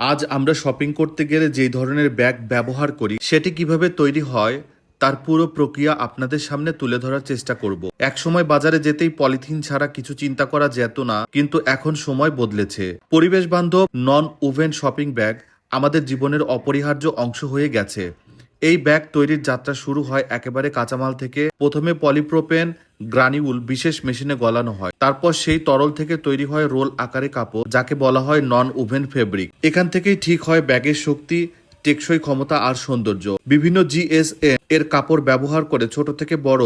আজ আমরা শপিং করতে গেলে যেই ধরনের ব্যাগ ব্যবহার করি, সেটি কীভাবে তৈরি হয়, তার পুরো প্রক্রিয়া আপনাদের সামনে তুলে ধরার চেষ্টা করব। একসময় বাজারে যেতেই পলিথিন ছাড়া কিছু চিন্তা করা যেত না, কিন্তু এখন সময় বদলেছে। পরিবেশ বান্ধব নন ওভেন শপিং ব্যাগ আমাদের জীবনের অপরিহার্য অংশ হয়ে গেছে। এই ব্যাগ তৈরির যাত্রা শুরু হয় একেবারে কাঁচামাল থেকে। প্রথমে পলিপ্রোপেন গ্রানিউল বিশেষ মেশিনে গলানো হয়। তারপর সেই তরল থেকে তৈরি হয় রোল আকারে কাপড়, যাকে বলা হয় নন ওভেন ফেব্রিক এখান থেকেই ঠিক হয় ব্যাগের শক্তি, টেকসই ক্ষমতা আর সৌন্দর্য। বিভিন্ন জিএসএ এর কাপড় ব্যবহার করে ছোট থেকে বড়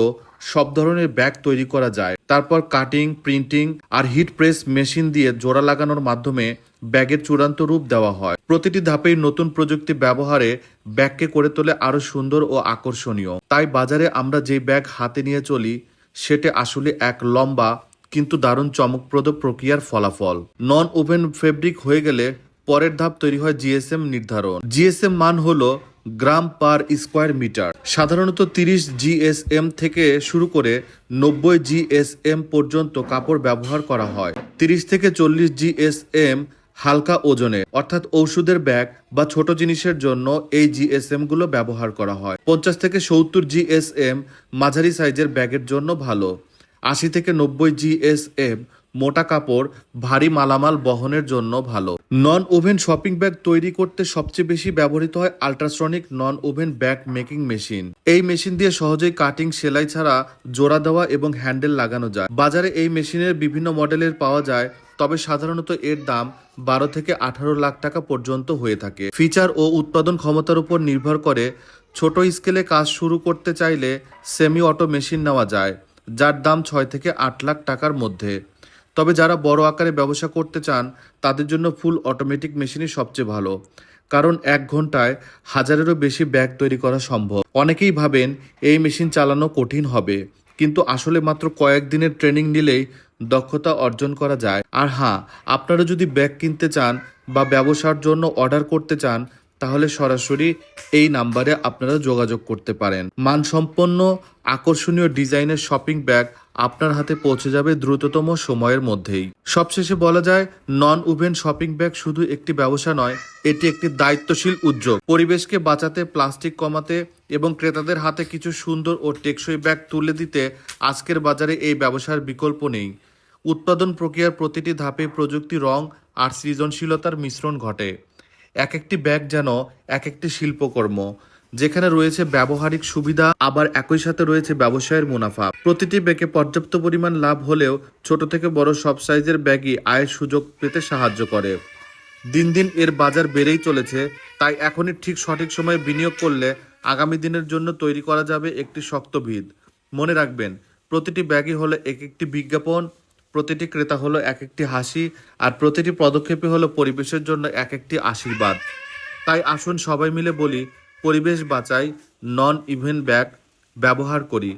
সব ধরনের ব্যাগ তৈরি করা যায়। তারপর কাটিং প্রিন্টিং আর হিট প্রেস মেশিন দিয়ে জোড়া লাগানোর মাধ্যমে ব্যাগের চূড়ান্ত রূপ দেওয়া হয়। প্রতিটি ধাপেই নতুন প্রযুক্তি ব্যবহারে ব্যাগকে করে তোলে আরও সুন্দর ও আকর্ষণীয়। তাই বাজারে আমরা যে ব্যাগ হাতে নিয়ে চলি সেটা আসলে এক লম্বা কিন্তু দারুণ চমকপ্রদ প্রক্রিয়ার ফলাফল। নন ওভেন ফেব্রিক হয়ে গেলে পরের ধাপ তৈরি হয় জিএসএম নির্ধারণ। জিএসএম মান হলো গ্রাম পার স্কোয়ার মিটার। সাধারণত তিরিশ জিএসএম থেকে শুরু করে নব্বই জিএসএম পর্যন্ত কাপড় ব্যবহার করা হয়। তিরিশ থেকে চল্লিশ জিএসএম হালকা ওজনে অর্থাৎ ঔষধের ব্যাগ বা ছোট জিনিসের জন্য এই জিএসএমগুলো ব্যবহার করা হয়। পঞ্চাশ থেকে সত্তর জিএসএম মাঝারি সাইজের ব্যাগের জন্য ভালো। আশি থেকে নব্বই জিএসএম মোটা কাপড়, ভারী মালামাল বহনের জন্য ভালো। নন ওভেন শপিং ব্যাগ তৈরি করতে সবচেয়ে বেশি ব্যবহৃত হয় ultrasonic non woven bag making machine এই মেশিন দিয়ে সহজেই কাটিং সেলাই ছাড়া জোড়া দেওয়া এবং হ্যান্ডেল লাগানো যায়। বাজারে এই মেশিনের বিভিন্ন মডেলের পাওয়া যায়, তবে সাধারণত এর দাম বারো থেকে আঠারো লাখ টাকা পর্যন্ত হয়ে থাকে। ফিচার ও উৎপাদন ক্ষমতার উপর নির্ভর করে ছোট স্কেলে কাজ শুরু করতে চাইলে সেমি অটো মেশিন নেওয়া যায়, যার দাম ছয় থেকে আট লাখ টাকার মধ্যে। তবে যারা বড় আকারে ব্যবসা করতে চান, তাদের জন্য ফুল অটোমেটিক মেশিনই সবচেয়ে ভালো। কারণ এক ঘন্টায় হাজারেরও বেশি ব্যাগ তৈরি করা সম্ভব। অনেকেই ভাবেন এই মেশিন চালানো কঠিন হবে, কিন্তু আসলে মাত্র কয়েকদিনের ট্রেনিং নিলেই দক্ষতা অর্জন করা যায়। আর হ্যাঁ আপনারা যদি ব্যাগ কিনতে চান বা ব্যবসার জন্য অর্ডার করতে চান, তাহলে সরাসরি এই নাম্বারে আপনারা যোগাযোগ করতে পারেন। মানসম্পন্ন, আকর্ষণীয় ডিজাইনের শপিং ব্যাগ আপনার হাতে পৌঁছে যাবে দ্রুততম সময়ের মধ্যেই। সবশেষে বলা যায় নন ওভেন শপিং ব্যাগ শুধু একটি ব্যবসা নয়, এটি একটি দায়িত্বশীল উদ্যোগ। পরিবেশকে বাঁচাতে, প্লাস্টিক কমাতে এবং ক্রেতাদের হাতে কিছু সুন্দর ও টেকসই ব্যাগ তুলে দিতে আজকের বাজারে এই ব্যবসার বিকল্প নেই। উৎপাদন প্রক্রিয়ার প্রতিটি ধাপে প্রযুক্তি, রং আর সৃজনশীলতার মিশ্রণ ঘটে। এক একটি ব্যাগ যেন এক একটি শিল্পকর্ম। যেখানে রয়েছে ব্যবহারিক সুবিধা, আবার একই সাথে রয়েছে ব্যবসায়ের মুনাফা। প্রতিটি ব্যাগে পর্যাপ্ত পরিমাণ লাভ হলেও ছোট থেকে বড় সব সাইজের ব্যাগই আয়ের সুযোগ পেতে সাহায্য করে। দিন দিন এর বাজার বেড়েই চলেছে, তাই এখনই ঠিক সঠিক সময়ে বিনিয়োগ করলে আগামী দিনের জন্য তৈরি করা যাবে একটি শক্ত ভিত। মনে রাখবেন, প্রতিটি ব্যাগই হলো এক একটি বিজ্ঞাপন, প্রতিটি ক্রেতা হলো এক একটি হাসি, আর প্রতিটি পদক্ষেপে হলো পরিবেশের জন্য এক একটি আশীর্বাদ। তাই আসুন সবাই মিলে বলি পরিবেশ বাঁচাই নন ইভেন ব্যাগ ব্যবহার করি।